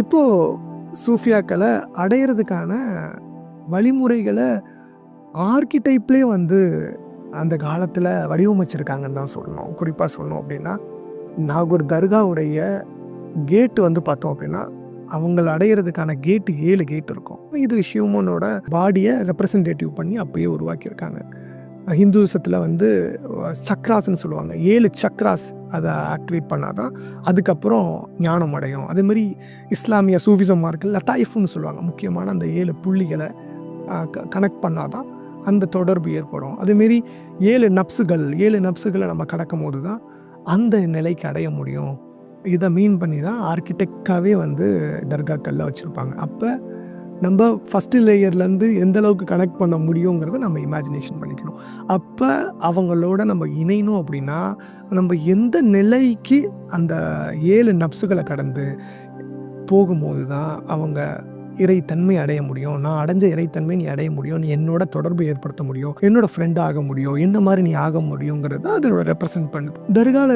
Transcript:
இப்போது சூஃபியாக்களை அடையிறதுக்கான வழிமுறைகளை ஆர்கிடைப்லேயே வந்து அந்த காலத்தில் வடிவமைச்சிருக்காங்கன்னு தான் சொல்லணும். குறிப்பாக சொல்லணும் அப்படின்னா நாகூர் தர்காவுடைய கேட்டு வந்து பார்த்தோம் அப்படின்னா அவங்கள அடையிறதுக்கான கேட்டு ஏழு கேட் இருக்கும். இது ஹியூமனோட பாடியை ரெப்ரசன்டேட்டிவ் பண்ணி அப்பயே உருவாக்கியிருக்காங்க. ஹிந்துசத்தில் வந்து சக்ராஸ்ன்னு சொல்லுவாங்க. ஏழு சக்ராஸ் அதை ஆக்டிவேட் பண்ணால் தான் அதுக்கப்புறம் ஞானம் அடையும். அதே மாதிரி இஸ்லாமிய சூஃபிசம் மார்க்கில் லத்தாயிஃப்னு சொல்லுவாங்க. முக்கியமான அந்த ஏழு புள்ளிகளை கனெக்ட் பண்ணாதான் அந்த தொடர்பு ஏற்படும். அதேமாரி ஏழு நப்ஸுகள் ஏழு நப்ஸுகளை நம்ம கடக்கும் போது தான் அந்த நிலைக்கு அடைய முடியும். இதை மீன் பண்ணி தான் ஆர்கிடெக்டாகவே வந்து தர்காக்களில் வச்சுருப்பாங்க. அப்போ நம்ம ஃபஸ்ட்டு லேயர்லேருந்து எந்த அளவுக்கு கனெக்ட் பண்ண முடியுங்கிறத நம்ம இமேஜினேஷன் பண்ணிக்கணும். அப்போ அவங்களோட நம்ம இணையணும் அப்படின்னா நம்ம எந்த நிலைக்கு அந்த ஏழு நப்சுகளை கடந்து போகும்போது தான் அவங்க இறைத்தன்மை அடைய முடியும். நான் அடைஞ்ச இறைத்தன்மை நீ அடைய முடியும். நீ என்னோட தொடர்பு ஏற்படுத்த முடியும். என்னோட ஃப்ரெண்ட் ஆக முடியும். என்ன மாதிரி நீ ஆக முடியுங்கிறது அதோட ரெப்ரசன்ட் பண்ணுது. தர்கால